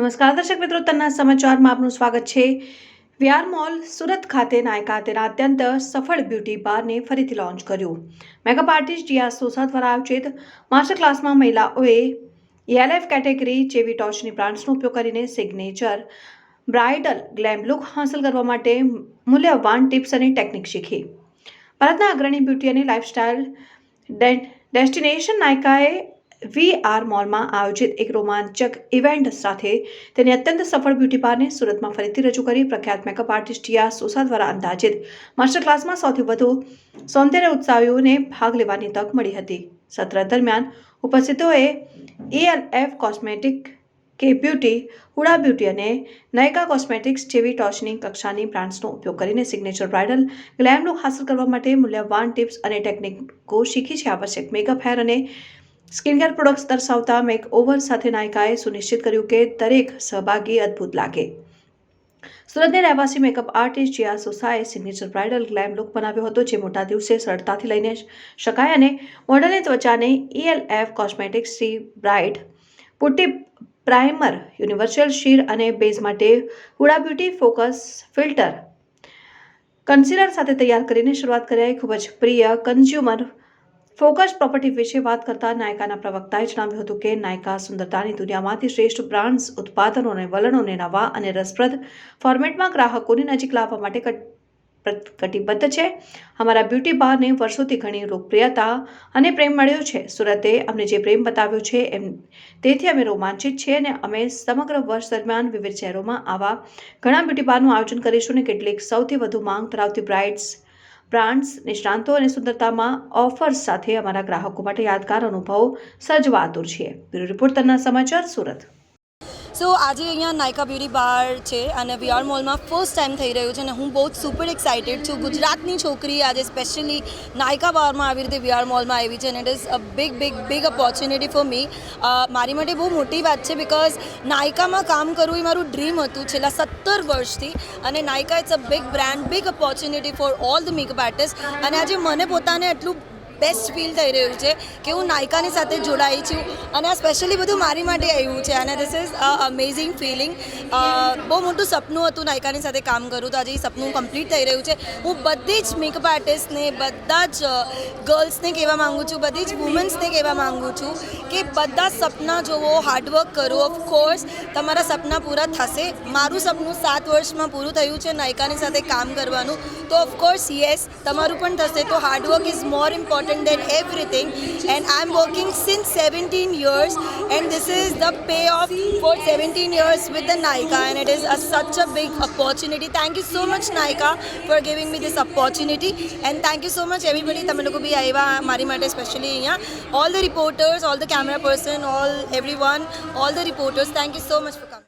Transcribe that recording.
નમસ્કાર દર્શક મિત્રો, તન્ના સમાચારમાં આપનું સ્વાગત છે. વિઆર મોલ સુરત ખાતે નાયકા તેના અત્યંત સફળ બ્યુટી બારને ફરીથી લોન્ચ કર્યું. મેકઅપ આર્ટિસ્ટ જીયા સોસા દ્વારા આયોજિત માસ્ટર ક્લાસમાં મહિલાઓએ એલએફ કેટેગરી જેવી ટોચની બ્રાન્ડ્સનો ઉપયોગ કરીને સિગ્નેચર, બ્રાઇડલ, ગ્લેમ લુક હાંસલ કરવા માટે મૂલ્યવાન ટિપ્સ અને ટેકનિક શીખી. ભારતના અગ્રણી બ્યુટી અને લાઇફસ્ટાઇલ ડેસ્ટિનેશન નાયકાએ વીઆર મોલમાં આયોજિત એક રોમાંચક ઇવેન્ટ સાથે તેની અત્યંત સફળ બ્યુટી પાર્ને સુરતમાં ફરીથી રજૂ કરી પ્રખ્યાત મેકઅપ આર્ટિસ્ટ ટિયા સોસા દ્વારા અંદાજિત. માસ્ટર ક્લાસમાં સૌથી વધુ સૌંદર્ય ઉત્સાહીઓને ભાગ લેવાની તક મળી હતી. સત્ર દરમિયાન ઉપસ્થિતોએ એએલએફ કોસ્મેટિક કે બ્યુટી હુડા બ્યુટી અને નયકા કોસ્મેટિક્સ જેવી ટોચની કક્ષાની બ્રાન્ડ્સનો ઉપયોગ કરીને સિગ્નેચર બ્રાઇડલ ગ્લેમ લુક હાંસલ કરવા માટે મૂલ્યવાન ટિપ્સ અને ટેકનિકો શીખી છે. આવશ્યક મેકઅપ હેર અને સ્કિન કેર પ્રોડક્ટ્સ દર્શાવતા મેક ઓવર સાથે નાયકાએ સુનિશ્ચિત કર્યું કે દરેક સહભાગી અદ્ભુત લાગે. સુરતની રહેવાસી મેકઅપ આર્ટિસ્ટ જીયા સોસાએ સિગ્નેચર બ્રાઇડલ ગ્લેમ લુક બનાવ્યો હતો જે મોટા દિવસે સરળતાથી લઈને શકાય અને મોડલની ત્વચાને ELF કોસ્મેટિક્સથી bright putty primer, universal sheer અને બેઝ માટે Huda beauty focus filter concealer સાથે તૈયાર કરીને શરૂઆત કરાઈ ખૂબ જ પ્રિય કન્ઝ્યુમર ફોકસ પ્રોપર્ટી વિશે વાત કરતા નાયકાના પ્રવક્તાએ જણાવ્યું હતું કે નાયકા સુંદરતાની દુનિયામાંથી શ્રેષ્ઠ બ્રાન્ડ્સ, ઉત્પાદનો અને વલણોને નવા અને રસપ્રદ ફોર્મેટમાં ગ્રાહકોની નજીક લાવવા માટે કટિબદ્ધ છે. અમારા બ્યુટી બારને વર્ષોથી ઘણી લોકપ્રિયતા અને પ્રેમ મળ્યો છે. સુરતે અમને જે પ્રેમ બતાવ્યો છે એમ, તેથી અમે રોમાંચિત છીએ અને અમે સમગ્ર વર્ષ દરમિયાન વિવિધ શહેરોમાં આવા ઘણા બ્યુટી બારનું આયોજન કરીશું અને કેટલીક સૌથી વધુ માંગ ધરાવતી બ્રાઇડ્સ બ્રાન્ડ્સ, નિષ્ણાંતો અને સુંદરતામાં ઓફર્સ સાથે અમારા ગ્રાહકો માટે યાદગાર અનુભવ સર્જવા આતુર છીએ બ્યુરો રિપોર્ટ તરના સમાચાર, સુરત. સો આજે અહીંયા નાયકા બ્યુટી બાર છે અને વીઆર મોલમાં ફર્સ્ટ ટાઈમ થઈ રહ્યું છે અને હું બહુ સુપર એક્સાઇટેડ છું. ગુજરાતની છોકરી આજે સ્પેશિયલી નાયકા બારમાં આવી રીતે વીઆર મોલમાં આવી છે અને it is a big big big opportunity for me મારી માટે બહુ મોટી વાત છે બિકોઝ નાયકામાં કામ કરવું એ મારું ડ્રીમ હતું છેલ્લા સત્તર વર્ષથી અને Nykaa it's a big brand big opportunity for all the makeup artist અને આજે મને પોતાને એટલું બેસ્ટ ફીલ થઈ રહ્યું છે કે હું નાયકાની સાથે જોડાઈ છું અને આ સ્પેશિયલી બધું મારી માટે આવ્યું છે અને ધીસ ઇઝ અમેઝિંગ ફિલિંગ બહુ મોટું સપનું હતું નાયકાની સાથે કામ કરું તો આજે એ સપનું કમ્પ્લીટ થઈ રહ્યું છે. હું બધી જ મેકઅપ આર્ટિસ્ટને બધા જ ગર્લ્સને કહેવા માગું છું, બધી જ વુમન્સને કહેવા માગું છું કે બધા સપના જોવો હાર્ડવર્ક કરો ઓફકોર્સ તમારા સપના પૂરા થશે. મારું સપનું સાત વર્ષમાં પૂરું થયું છે નાયકાની સાથે કામ કરવાનું. તો ઓફકોર્સ યસ તમારું પણ થશે. તો hard work is more important than everything and I'm working since 17 years and this is the payoff for 17 years with the Nykaa and it is a, such a big opportunity. Thank you so much Nykaa for giving me this opportunity and thank you so much everybody તમે લોકો બી આવ્યા મારી માટે specially અહીંયા all the reporters all the camera person all every one all the reporters thank you so much for coming